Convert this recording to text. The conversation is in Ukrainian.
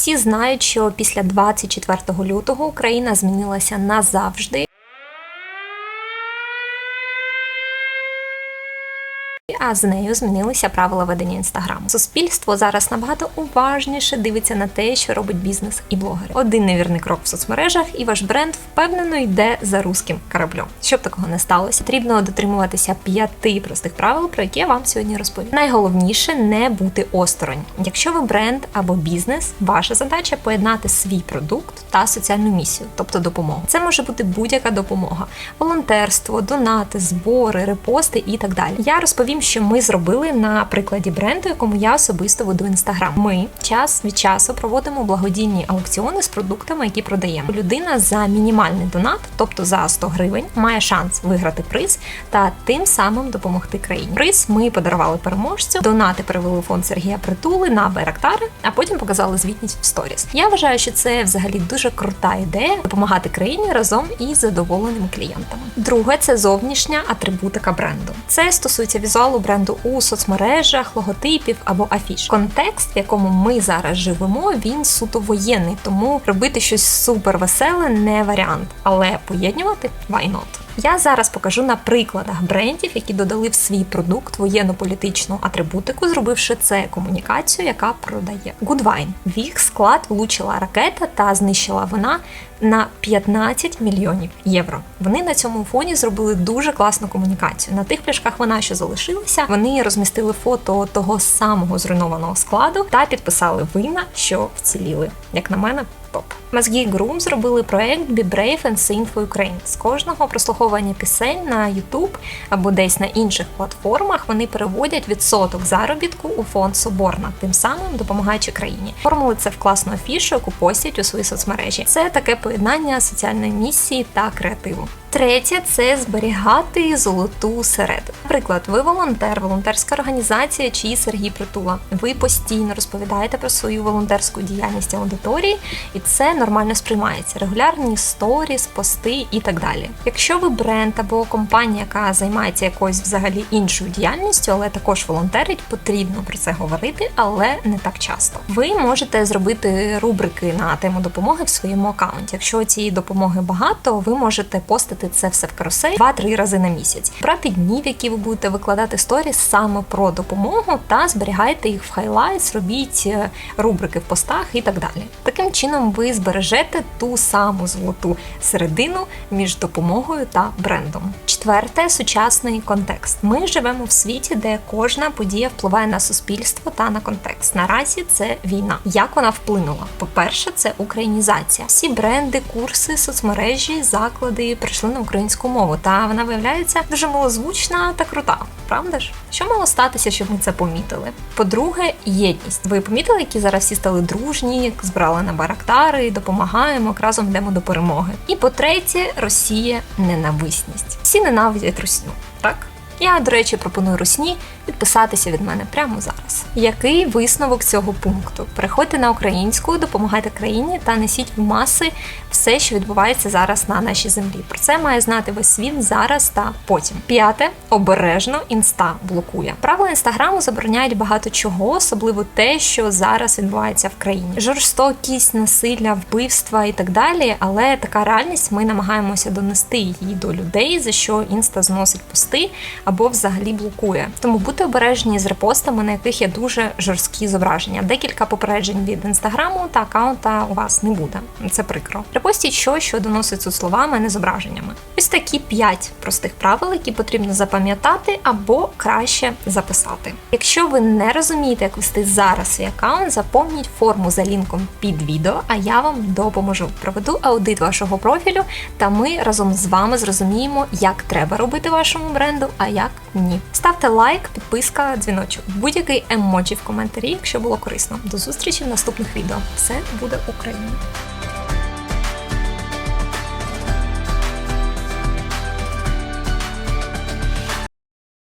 Всі знають, що після 24 лютого Україна змінилася назавжди. А з нею змінилися правила ведення інстаграму. Суспільство зараз набагато уважніше дивиться на те, що робить бізнес і блогери. Один невірний крок в соцмережах, і ваш бренд впевнено йде за руським кораблем. Щоб такого не сталося, потрібно дотримуватися п'яти простих правил, про які я вам сьогодні розповім. Найголовніше не бути осторонь. Якщо ви бренд або бізнес, ваша задача поєднати свій продукт та соціальну місію, тобто допомогу. Це може бути будь-яка допомога: волонтерство, донати, збори, репости і так далі. Я розповім, що ми зробили на прикладі бренду, якому я особисто веду інстаграм. Ми час від часу проводимо благодійні аукціони з продуктами, які продаємо. Людина за мінімальний донат, тобто за 100 гривень, має шанс виграти приз та тим самим допомогти країні. Приз ми подарували переможцю. Донати перевели у фонд Сергія Притули на Байрактари, а потім показали звітність в сторіс. Я вважаю, що це взагалі дуже крута ідея допомагати країні разом із задоволеними клієнтами. Друге це зовнішня атрибутика бренду. Це стосується візуалу бренду у соцмережах, логотипів або афіш. Контекст, в якому ми зараз живемо, він суто воєнний, тому робити щось супер веселе не варіант, але поєднувати why not? Я зараз покажу на прикладах брендів, які додали в свій продукт воєнно-політичну атрибутику, зробивши це комунікацію, яка продає. Goodwine. В їх склад влучила ракета та знищила вона на 15 мільйонів євро. Вони на цьому фоні зробили дуже класну комунікацію. На тих пляшках вона, що залишилася, вони розмістили фото того самого зруйнованого складу та підписали вина, що вціліли. Як на мене, топ. Мозгі Грум зробили проект Be Brave and Sing for Ukraine. З кожного прослуховування пісень на YouTube або десь на інших платформах вони переводять відсоток заробітку у фонд Соборна, тим самим допомагаючи країні. Формули це в класну афішу, яку постять у свої соцмережі. Це таке поєднання соціальної місії та креативу. Третє це зберігати золоту середину. Наприклад, ви волонтер, волонтерська організація чи Сергій Притула. Ви постійно розповідаєте про свою волонтерську діяльність аудиторії, і це нормально сприймається. Регулярні сторіс, пости і так далі. Якщо ви бренд або компанія, яка займається якоюсь взагалі іншою діяльністю, але також волонтерить, потрібно про це говорити, але не так часто. Ви можете зробити рубрики на тему допомоги в своєму аккаунті. Якщо цієї допомоги багато, ви можете постити це все в карусель 2-3 рази на місяць. Брати днів, які ви будете викладати сторіс саме про допомогу, та зберігайте їх в хайлайтс, робіть е, рубрики в постах і так далі. Таким чином ви збережете ту саму золоту середину між допомогою та брендом. Четверте сучасний контекст. Ми живемо в світі, де кожна подія впливає на суспільство та на контекст. Наразі це війна. Як вона вплинула? По-перше, це українізація. Всі бренди, курси, соцмережі, заклади прийшли на українську мову, та вона виявляється дуже малозвучна та крута. Правда ж? Що мало статися, щоб ми це помітили? По-друге, єдність. Ви помітили, які зараз всі стали дружні, збирали на барактари, допомагаємо, разом йдемо до перемоги. І по-третє, Росія ненависність. Всі ненавидять русню? Я, до речі, пропоную русні підписатися від мене прямо зараз. Який висновок цього пункту? Переходьте на українську, допомагайте країні та несіть в маси все, що відбувається зараз на нашій землі. Про це має знати весь світ зараз та потім. П'яте обережно інста блокує. Правила інстаграму забороняють багато чого, особливо те, що зараз відбувається в країні. Жорстокість, насилля, вбивства і так далі. Але така реальність ми намагаємося донести її до людей, за що інста зносить пости або взагалі блокує. Тому будьте обережні з репостами, на яких є дуже жорсткі зображення. Декілька попереджень від інстаграму та аккаунта у вас не буде. Це прикро. Репостіть що, що доносить тут словами, не зображеннями. Ось такі п'ять простих правил, які потрібно запам'ятати або краще записати. Якщо ви не розумієте, як вести зараз свій аккаунт, заповніть форму за лінком під відео, а я вам допоможу. Проведу аудит вашого профілю, та ми разом з вами зрозуміємо, як треба робити вашому бренду, а як ні. Ставте лайк, підписка, дзвіночок, будь-який емоджі в коментарі, якщо було корисно. До зустрічі в наступних відео. Все буде Україна!